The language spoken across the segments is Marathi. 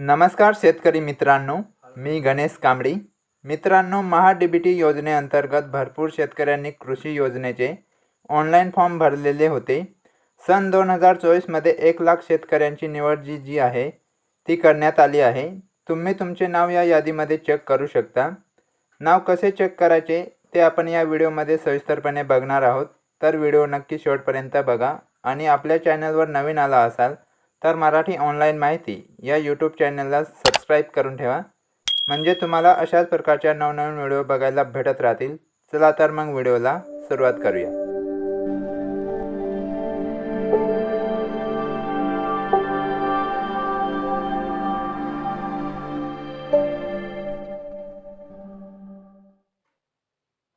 नमस्कार शेतकरी मित्रांनो मी गणेश कांबळी. मित्रांनो महा टी योजनेअंतर्गत भरपूर शेतकऱ्यांनी कृषी योजनेचे ऑनलाईन फॉर्म भरलेले होते. सन दोन हजार चोवीसमध्ये एक लाख शेतकऱ्यांची निवड जी जी आहे ती करण्यात आली आहे. तुम्ही तुमचे नाव या यादीमध्ये चेक करू शकता. नाव कसे चेक करायचे ते आपण या व्हिडिओमध्ये सविस्तरपणे बघणार आहोत. तर व्हिडिओ नक्की शेवटपर्यंत बघा. आणि आपल्या चॅनलवर नवीन आला असाल तर मराठी ऑनलाईन माहिती या यूट्यूब चॅनलला सबस्क्राईब करून ठेवा. म्हणजे तुम्हाला अशाच प्रकारच्या नवनवीन व्हिडिओ बघायला भेटत राहतील. चला तर मग व्हिडिओला सुरुवात करूया.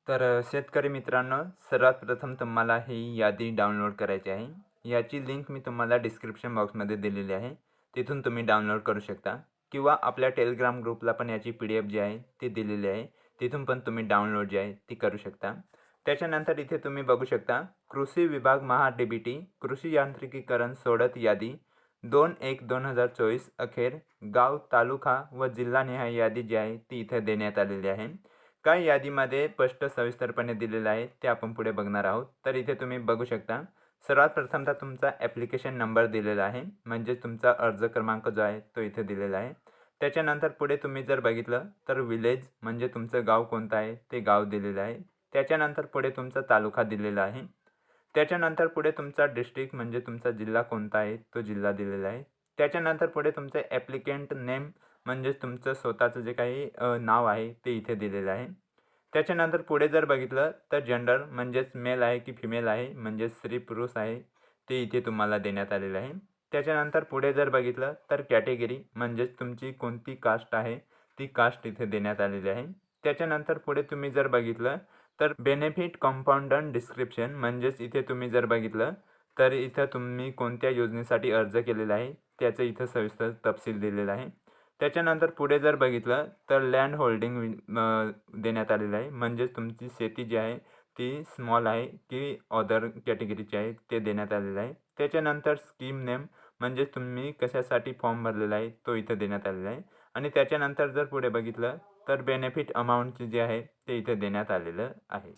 तर शेतकरी मित्रांनो सर्वात प्रथम तुम्हाला ही यादी डाउनलोड करायची आहे. याची लिंक मी तुम्हाला डिस्क्रिप्शन बॉक्समध्ये दिलेली आहे. तिथून तुम्ही डाउनलोड करू शकता. किंवा आपल्या टेलिग्राम ग्रुपला पण याची पी डी एफ जी आहे ती दिलेली आहे. तिथून पण तुम्ही डाउनलोड जी आहे ती करू शकता. त्याच्यानंतर इथे तुम्ही बघू शकता कृषी विभाग महा डी बी टी कृषी यांत्रिकीकरण सोडत यादी दोन एक दोन हजार चोवीस अखेर गाव तालुका व जिल्हानिहाय यादी जी आहे ती इथे देण्यात आलेली आहे. काय यादीमध्ये स्पष्ट सविस्तरपणे दिलेलं आहे ते आपण पुढे बघणार आहोत. तर इथे तुम्ही बघू शकता सर्वात प्रथमतः तुमचा ॲप्लिकेशन नंबर दिलेला आहे. म्हणजे तुमचा अर्ज क्रमांक जो आहे तो इथे दिलेला आहे. त्याच्यानंतर पुढे तुम्ही जर बघितलं तर विलेज म्हणजे तुमचं गाव कोणतं आहे ते गाव दिलेलं आहे. त्याच्यानंतर पुढे तुमचा तालुका दिलेला आहे. त्याच्यानंतर पुढे तुमचा डिस्ट्रिक्ट म्हणजे तुमचा जिल्हा कोणता आहे तो जिल्हा दिलेला आहे. त्याच्यानंतर पुढे तुमचं ॲप्लिकेंट नेम म्हणजेच तुमचं स्वतःचं जे काही नाव आहे ते इथे दिलेलं आहे. त्याच्यानंतर पुढे जर बघितलं तर जेंडर म्हणजेच मेल आहे की फिमेल आहे म्हणजेच स्त्री पुरुष आहे ते इथे तुम्हाला देण्यात आलेलं आहे. त्याच्यानंतर पुढे जर बघितलं तर कॅटेगरी म्हणजेच तुमची कोणती कास्ट आहे ती कास्ट इथे देण्यात आलेली आहे. त्याच्यानंतर पुढे तुम्ही जर बघितलं तर बेनिफिट कॉम्पाऊंडन डिस्क्रिप्शन म्हणजेच इथे तुम्ही जर बघितलं तर इथं तुम्ही कोणत्या योजनेसाठी अर्ज केलेला आहे त्याचं इथं सविस्तर तपशील दिलेला आहे. त्याच्यानंतर पुढे जर बघितलं तर लँड होल्डिंग देण्यात आलेलं आहे. म्हणजेच तुमची शेती जी आहे ती स्मॉल आहे की अदर कॅटेगरीची आहे ते देण्यात आलेलं आहे. त्याच्यानंतर स्कीम नेम म्हणजेच तुम्ही कशासाठी फॉर्म भरलेला आहे तो इथं देण्यात आलेला आहे. आणि त्याच्यानंतर जर पुढे बघितलं तर बेनिफिट अमाऊंटचे जे आहे ते इथे देण्यात आलेलं आहे.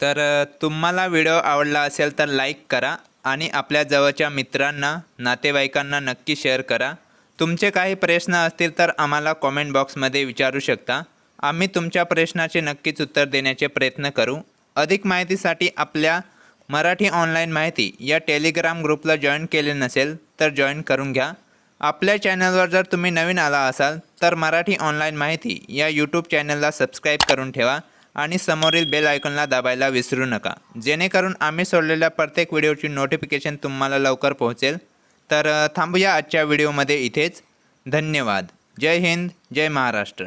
तर तुम्हाला व्हिडिओ आवडला असेल तर लाईक करा. आणि आपल्या जवळच्या मित्रांना नातेवाईकांना नक्की शेअर करा. तुमचे काही प्रश्न असतील तर आम्हाला कॉमेंट बॉक्समध्ये विचारू शकता. आम्ही तुमच्या प्रश्नाचे नक्कीच उत्तर देण्याचे प्रयत्न करू. अधिक माहितीसाठी आपल्या मराठी ऑनलाईन माहिती या टेलिग्राम ग्रुपला जॉईन केले नसेल तर जॉईन करून घ्या. आपल्या चॅनलवर जर तुम्ही नवीन आला असाल तर मराठी ऑनलाईन माहिती या यूट्यूब चॅनलला सबस्क्राईब करून ठेवा आणि समोरील बेल आयकॉनला दाबायला विसरू नका. जेणेकरून आम्ही सोडलेल्या प्रत्येक व्हिडिओची नोटिफिकेशन तुम्हाला लवकर पोहोचेल. तर थांबूया आजच्या व्हिडिओमध्ये इथेच. धन्यवाद. जय हिंद जय महाराष्ट्र.